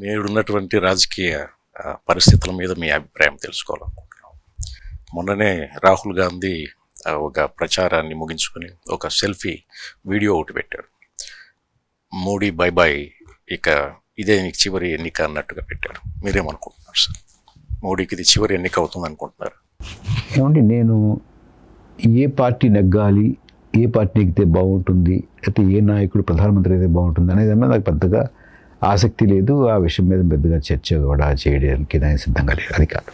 నేడున్నటువంటి రాజకీయ పరిస్థితుల మీద మీ అభిప్రాయం తెలుసుకోవాలనుకుంటున్నాం. మొన్ననే రాహుల్ గాంధీ ఒక ప్రచారాన్ని ముగించుకొని ఒక సెల్ఫీ వీడియో ఒకటి పెట్టాడు. మోడీ బై బై ఇక ఇదే నీకు చివరి ఎన్నిక అన్నట్టుగా పెట్టాడు. మీరేమనుకుంటున్నారు సార్? మోడీకి ఇది చివరి ఎన్నిక అవుతుంది అనుకుంటున్నారు ఏమండి నేను ఏ పార్టీ నెగ్గాలి ఏ పార్టీ ఎక్కితే బాగుంటుంది అయితే ఏ నాయకుడు ప్రధానమంత్రి అయితే బాగుంటుంది అనేది నాకు పెద్దగా ఆసక్తి లేదు ఆ విషయం మీద పెద్దగా చర్చ కూడా చేయడానికి నేను సిద్ధంగా లేదు. అది కాదు.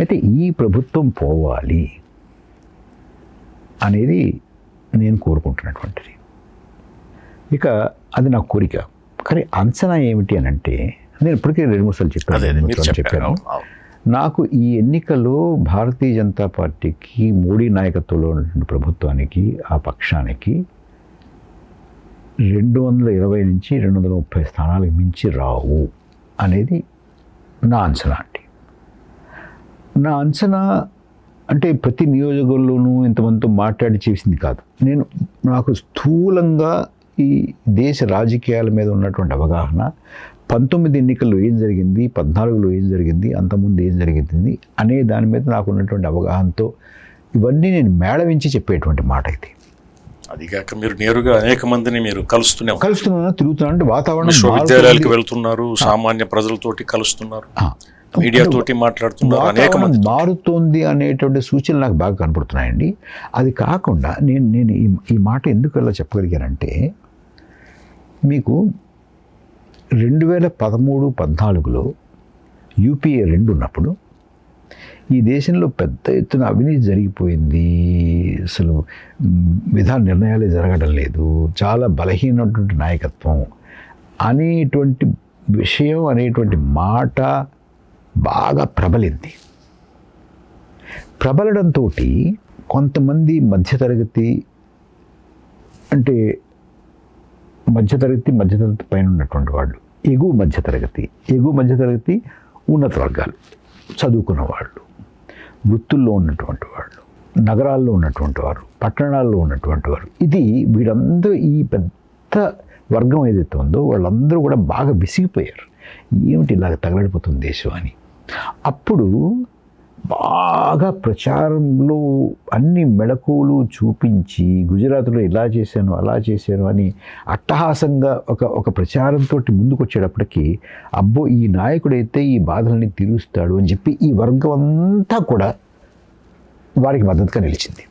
అయితే ఈ ప్రభుత్వం పోవాలి అనేది నేను కోరుకుంటున్నటువంటిది. ఇక అది నా కోరిక. కానీ అంచనా ఏమిటి అని అంటే నేను ఇప్పటికే రెండు మూడు సార్లు చెప్పాను. చెప్పాను. నాకు ఈ ఎన్నికల్లో భారతీయ జనతా పార్టీకి మోడీ నాయకత్వంలో ఉన్నటువంటి ప్రభుత్వానికి ఆ పక్షానికి రెండు వందల ఇరవై నుంచి రెండు వందల ముప్పై స్థానాలకు మించి రావు అనేది నా అంచనా అండి. నా అంచనా అంటే ప్రతి నియోజకవర్గంలోనూ ఇంతమందితో మాట్లాడి చేసింది కాదు. నేను నాకు స్థూలంగా ఈ దేశ రాజకీయాల మీద ఉన్నటువంటి అవగాహన పంతొమ్మిది ఎన్నికల్లో ఏం జరిగింది పద్నాలుగులో ఏం జరిగింది అంతకుముందు ఏం జరిగింది అనే దాని మీద నాకు ఉన్నటువంటి అవగాహనతో ఇవన్నీ నేను మేళవించి చెప్పేటువంటి మాట ఇది. అది కాక మీరు నేరుగా అనేక మందిని మీరు కలుస్తూనే ఉన్నారు. కలుస్తున్నాను తిరుగుతున్నాను అంటే వాతావరణం విశ్వవిద్యాలయాలకు. వెళ్తున్నారు సామాన్య ప్రజలతోటి కలుస్తున్నారు ఆ. మీడియా తోటి మాట్లాడుతున్నారు అనేక మంది మారుతోంది అనేటువంటి సూచనలు నాకు బాగా కనపడుతున్నాయండి అది కాకుండా నేను నేను ఈ మాట ఎందుకు అలా చెప్పగలిగానంటే మీకు రెండు వేల పదమూడు పద్నాలుగులో యూపీఏ రెండు ఉన్నప్పుడు ఈ దేశంలో పెద్ద ఎత్తున అవినీతి జరిగిపోయింది. అసలు విధా విధాన నిర్ణయాలే జరగడం లేదు. చాలా బలహీనటువంటి నాయకత్వం అనేటువంటి విషయం అనేటువంటి మాట బాగా ప్రబలింది. ప్రబలడంతో కొంతమంది మధ్యతరగతి అంటే మధ్యతరగతి మధ్యతరగతి పైన ఉన్నటువంటి వాళ్ళు ఎగువ మధ్యతరగతి ఎగువ మధ్యతరగతి ఉన్నత వర్గాలు. చదువుకున్న వాళ్ళు వృత్తుల్లో ఉన్నటువంటి వాళ్ళు నగరాల్లో ఉన్నటువంటి వారు పట్టణాల్లో ఉన్నటువంటి వారు ఇది వీళ్ళందరూ ఈ పెద్ద వర్గం ఏదైతే ఉందో వాళ్ళందరూ కూడా బాగా విసిగిపోయారు. ఏమిటి ఇలాగ తగలడిపోతుంది దేశం అని? అప్పుడు బాగా ప్రచారంలో అన్ని మెళకువలు చూపించి గుజరాత్లో ఇలా చేశాను అలా చేశాను అని అట్టహాసంగా ఒక ఒక ప్రచారంతో ముందుకు వచ్చేటప్పటికి అబ్బో ఈ నాయకుడైతే ఈ బాధల్ని తీరుస్తాడు అని చెప్పి ఈ వర్గం అంతా కూడా వారికి మద్దతుగా నిలిచింది.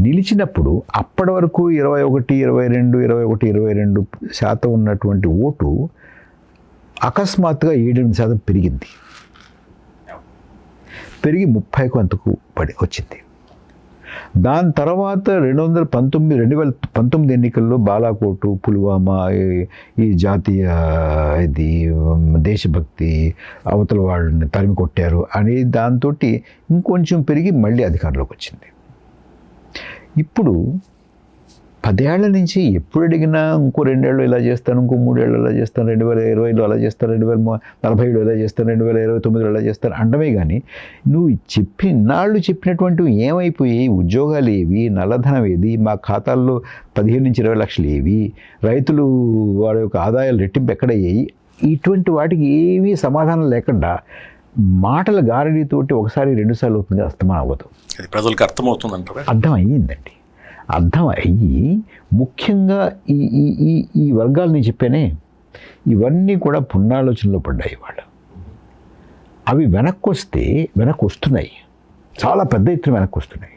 నిలిచినప్పుడు అప్పటి వరకు ఇరవై ఒకటి ఇరవై రెండు ఇరవై ఒకటి ఇరవై రెండు శాతం ఉన్నటువంటి ఓటు అకస్మాత్తుగా ఏడెనిమిది శాతం పెరిగింది. పెరిగి ముప్పైకు అంతకు పడి వచ్చింది. దాని తర్వాత రెండు వందల పంతొమ్మిది రెండు వేల పంతొమ్మిది ఎన్నికల్లో బాలాకోటు పుల్వామా ఈ- ఈ జాతీయ ఇది దేశభక్తి అవతల వాళ్ళని తరిమి కొట్టారు అనే దాంతో ఇంకొంచెం పెరిగి మళ్ళీ అధికారంలోకి వచ్చింది. ఇప్పుడు పదేళ్ళ నుంచి ఎప్పుడు అడిగినా ఇంకో రెండేళ్ళు ఇలా చేస్తాను ఇంకో మూడేళ్ళు ఇలా చేస్తాను రెండు వేల ఇరవైలో అలా చేస్తాను రెండు వేల ము- నలభైలో ఇలా చేస్తాను రెండు వేల ఇరవై తొమ్మిదిలో ఇలా చేస్తాను అండమే కానీ నువ్వు చెప్పి నాళ్ళు చెప్పినటువంటివి ఏమైపోయాయి ఉద్యోగాలు ఏవి నల్లధనం ఏది మా ఖాతాల్లో పదిహేను నుంచి ఇరవై లక్షలు ఏవి రైతులు వారి యొక్క ఆదాయాలు రెట్టింపు ఎక్కడయ్యాయి? ఇటువంటి వాటికి ఏమీ సమాధానం లేకుండా మాటల గారడీతోటి ఒకసారి రెండుసార్లు అవుతుంది అస్తమా అవ్వదు. అది ప్రజలకు అర్థమవుతుంది అర్థం అయ్యిందండి. అర్థం అయ్యి ముఖ్యంగా ఈ ఈ ఈ ఈ వర్గాలు నేను చెప్పానే ఇవన్నీ కూడా పుణ్యాలోచనలో పడ్డాయి వాళ్ళు. అవి వెనక్కి వస్తే వెనక్కి వస్తున్నాయి చాలా పెద్ద ఎత్తున వెనక్కి వస్తున్నాయి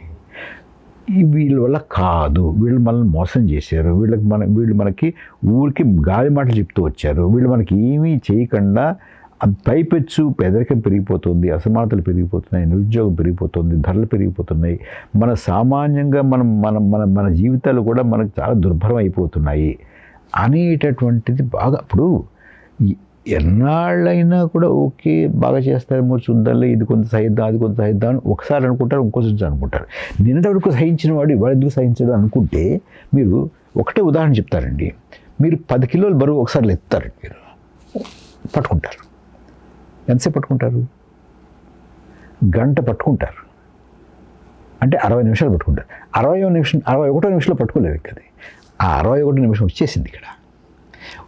వీళ్ళ వల్ల కాదు. వీళ్ళు మనల్ని మోసం చేశారు. వీళ్ళకి మన వీళ్ళు మనకి ఊరికి గాలి మాటలు చెప్తూ వచ్చారు. వీళ్ళు మనకి ఏమీ చేయకుండా పైపెచ్చు పేదరికం పెరిగిపోతుంది అసమానతలు పెరిగిపోతున్నాయి నిరుద్యోగం పెరిగిపోతుంది ధరలు పెరిగిపోతున్నాయి. మన సామాన్యంగా మనం మన మన మన జీవితాలు కూడా మనకు చాలా దుర్భరం అయిపోతున్నాయి అనేటటువంటిది బాగా అప్పుడు ఎన్నాళ్ళైనా కూడా ఓకే బాగా చేస్తారేమో చూద్దాంలే ఇది కొంత సహిద్దాం అది కొంత సహిద్దాం అని ఒకసారి అనుకుంటారు ఇంకోసారి అనుకుంటారు. నిన్నటివరకు సహించిన వాడు ఇవాళ ఎందుకు సహించడం అనుకుంటే మీరు ఒకటే ఉదాహరణ చెప్తారండి. మీరు పది కిలోల బరువు ఒకసారి ఎత్తారండి మీరు పట్టుకుంటారు. ఎంతసేపు పట్టుకుంటారు? గంట పట్టుకుంటారు. అంటే అరవై నిమిషాలు పట్టుకుంటారు. అరవై నిమిషం అరవై ఒకటో నిమిషంలో పట్టుకోలేవు కదా ఆ అరవై ఒకటో నిమిషం వచ్చేసింది ఇక్కడ.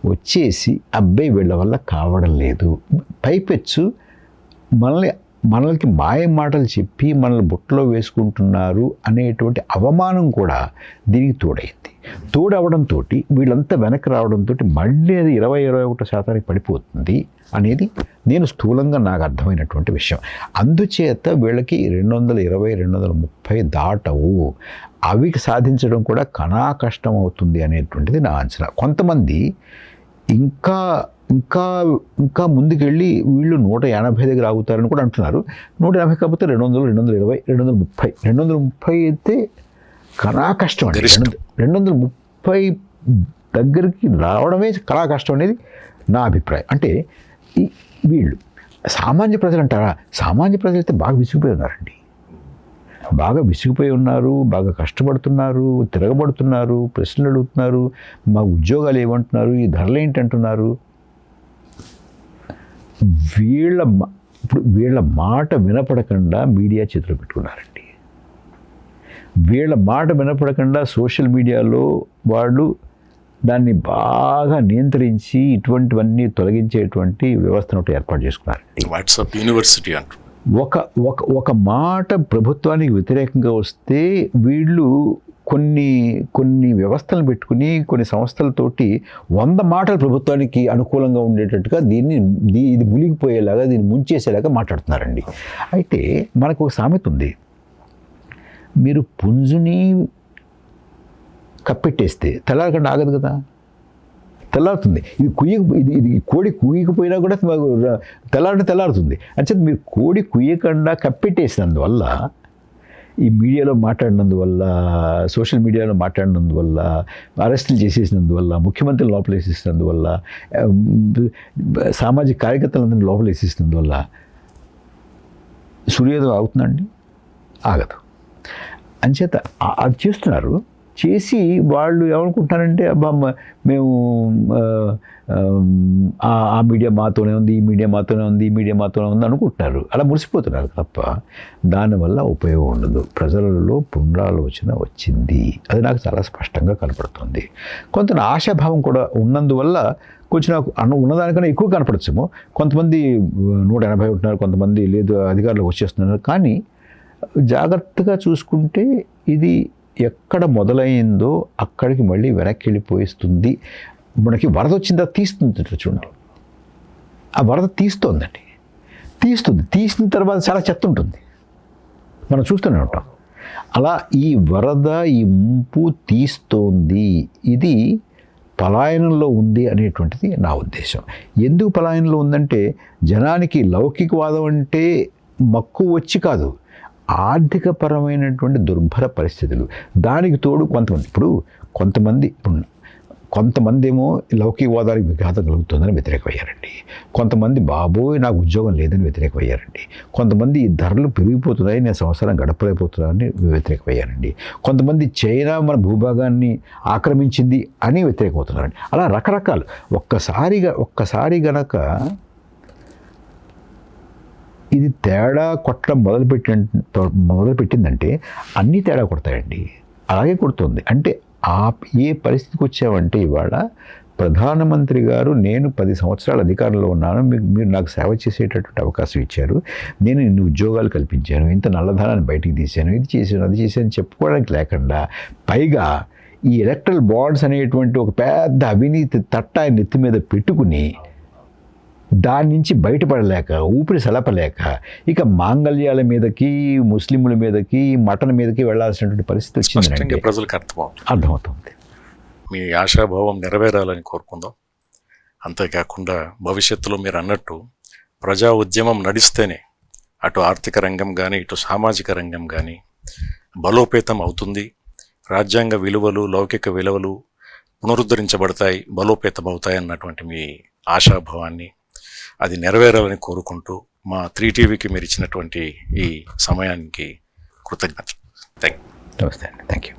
వచ్చేసి అబ్బాయి వీళ్ళ వల్ల కావడం లేదు. పైపెచ్చు. మనల్ని మనల్కి మాయ మాటలు చెప్పి మనల్ని బుట్టలో వేసుకుంటున్నారు అనేటువంటి అవమానం కూడా దీనికి తోడైంది. తోడవడంతో వీళ్ళంతా వెనక్కి రావడంతో మళ్ళీ అది ఇరవై ఇరవై ఒకటో శాతానికి పడిపోతుంది అనేది నేను స్థూలంగా నాకు అర్థమైనటువంటి విషయం. అందుచేత వీళ్ళకి రెండు వందల ఇరవై రెండు వందల ముప్పై దాటవు. అవి సాధించడం కూడా కణా కష్టం అవుతుంది అనేటువంటిది నా అంచనా. కొంతమంది ఇంకా ఇంకా ఇంకా ముందుకెళ్ళి వీళ్ళు నూట ఎనభై దగ్గర ఆగుతారని కూడా అంటున్నారు. నూట ఎనభై కాకపోతే రెండు వందలు రెండు వందల ఇరవై రెండు వందల ముప్పై రెండు వందల ముప్పై అయితే కష్టం అండి. రెండు రెండు వందల ముప్పై దగ్గరికి రావడమే కళా కష్టం అనేది నా అభిప్రాయం. అంటే వీళ్ళు సామాన్య ప్రజలు అంటారా? సామాన్య ప్రజలు అయితే బాగా విసిగిపోయి ఉన్నారండి. బాగా విసిగిపోయి ఉన్నారు బాగా కష్టపడుతున్నారు తిరగబడుతున్నారు ప్రశ్నలు అడుగుతున్నారు మా ఉద్యోగాలు ఏమంటున్నారు ఈ ధరలు ఏంటంటున్నారు. వీళ్ళ మా- ఇప్పుడు వీళ్ళ మాట వినపడకుండా మీడియా చేతిలో పెట్టుకున్నారండి. వీళ్ళ మాట వినపడకుండా సోషల్ మీడియాలో వాళ్ళు దాన్ని బాగా నియంత్రించి ఇటువంటివన్నీ తొలగించేటువంటి వ్యవస్థను ఒకటి ఏర్పాటు చేసుకున్నారండి. వాట్సాప్ యూనివర్సిటీ అంటారు. ఒక ఒక ఒక మాట ప్రభుత్వానికి వ్యతిరేకంగా వస్తే వీళ్ళు కొన్ని కొన్ని వ్యవస్థలను పెట్టుకుని కొన్ని సంస్థలతోటి వంద మాటలు ప్రభుత్వానికి అనుకూలంగా ఉండేటట్టుగా దీన్ని ఇది మునిగిపోయేలాగా దీన్ని ముంచేసేలాగా మాట్లాడుతున్నారండి. అయితే మనకు ఒక సామెత ఉంది. మీరు పుంజుని కప్పెట్టేస్తే తెల్లారకుండా ఆగదు కదా? తెల్లారుతుంది. ఇది కుయ్యక ఇది ఇది కోడి కుయ్యకపోయినా కూడా మాకు తెల్లారంటే తెల్లారుతుంది. అంటే మీరు కోడి కుయ్యకుండా కప్పెట్టేసినందువల్ల ఈ మీడియాలో మాట్లాడినందువల్ల సోషల్ మీడియాలో మాట్లాడినందువల్ల అరెస్టులు చేసేసినందువల్ల ముఖ్యమంత్రి లోపలేసేసినందువల్ల సామాజిక కార్యకర్తలందరినీ లోపలేసేసినందువల్ల సూర్యోదయం అవుతుందండి ఆగదు. అంచేత అది చేస్తున్నారు. చేసి వాళ్ళు ఏమనుకుంటున్నారంటే అబ్బా మేము ఆ, మీడియా మాతోనే ఉంది ఈ మీడియా మాతోనే ఉంది ఈ మీడియా మాతోనే ఉంది అనుకుంటున్నారు. అలా మురిసిపోతున్నారు తప్ప దానివల్ల ఉపయోగం ఉండదు. ప్రజలలో పునరాలోచన వచ్చింది. అది నాకు చాలా స్పష్టంగా కనపడుతుంది. కొంత నా ఆశాభావం కూడా ఉన్నందువల్ల కొంచెం నాకు అన్న ఉన్నదానికన్నా ఎక్కువ కనపడచ్చేమో. కొంతమంది నూట ఎనభై ఉంటున్నారు కొంతమంది లేదు అధికారులకు వచ్చేస్తున్నారు. కానీ జాగ్రత్తగా చూసుకుంటే ఇది ఎక్కడ మొదలైందో అక్కడికి మళ్ళీ వెనక్కి వెళ్ళిపోయిస్తుంది. మనకి వరద వచ్చిందా? తీస్తుంది చూడండి. ఆ వరద తీస్తోందండి. తీస్తుంది. తీసిన తర్వాత చాలా చెత్త ఉంటుంది. మనం చూస్తూనే ఉంటాం. అలా ఈ వరద ఈ ముంపు తీస్తోంది. ఇది పలాయనంలో ఉంది అనేటువంటిది నా ఉద్దేశం. ఎందుకు పలాయనంలో ఉందంటే జనానికి లౌకికవాదం అంటే మక్కువ వచ్చి కాదు. ఆర్థికపరమైనటువంటి దుర్భర పరిస్థితులు. దానికి తోడు కొంతమంది ఇప్పుడు కొంతమంది ఇప్పుడు కొంతమంది ఏమో లౌకికవాదానికి విఘాతం కలుగుతుందని వ్యతిరేకమయ్యారండి. కొంతమంది బాబోయ్ నాకు ఉద్యోగం లేదని వ్యతిరేకమయ్యారండి. కొంతమంది ఈ ధరలు పెరిగిపోతున్నాయి నేను సంవత్సరం గడపలేకపోతున్నానని వ్యతిరేకమయ్యారండి. కొంతమంది చైనా మన భూభాగాన్ని ఆక్రమించింది అని వ్యతిరేకమవుతున్నారండి. అలా రకరకాలు. ఒక్కసారిగా ఒక్కసారి గనక ఇది తేడా కొట్టడం మొదలుపెట్టి మొదలుపెట్టిందంటే అన్నీ తేడా కొడతాయండి. అలాగే కొడుతుంది. అంటే ఆ ఏ పరిస్థితికి వచ్చామంటే ఇవాళ ప్రధానమంత్రి గారు నేను పది సంవత్సరాల అధికారంలో ఉన్నాను మీకు మీరు నాకు సేవ చేసేటటువంటి అవకాశం ఇచ్చారు నేను ఇన్ని ఉద్యోగాలు కల్పించాను ఇంత నల్లధనాన్ని బయటికి తీశాను ఇది చేశాను అది చేశాను చెప్పుకోవడానికి లేకుండా పైగా ఈ ఎలక్ట్రల్ బాండ్స్ అనేటువంటి ఒక పెద్ద అవినీతి తట్ట ఆయన నెత్తి మీద పెట్టుకుని దాని నుంచి బయటపడలేక ఊపిరి సలపలేక ఇక మాంగళ్యాల మీదకి ముస్లింల మీదకి మటన్ మీదకి వెళ్ళాల్సినటువంటి పరిస్థితి వచ్చిందంటే ప్రజలకు అర్థమవుతుంది. అర్థమవుతుంది. మీ ఆశాభావం నెరవేరాలని కోరుకుందాం. అంతేకాకుండా భవిష్యత్తులో మీరు అన్నట్టు ప్రజా ఉద్యమం నడిస్తేనే అటు ఆర్థిక రంగం కానీ ఇటు సామాజిక రంగం కానీ బలోపేతం అవుతుంది. రాజ్యాంగ విలువలు లౌకిక విలువలు పునరుద్ధరించబడతాయి బలోపేతం అవుతాయి అన్నటువంటి మీ ఆశాభావాన్ని అది నెరవేరాలని కోరుకుంటూ మా త్రీ టీవీకి మీరు ఇచ్చినటువంటి ఈ సమయానికి కృతజ్ఞత థ్యాంక్ నమస్తే అండి. Thank you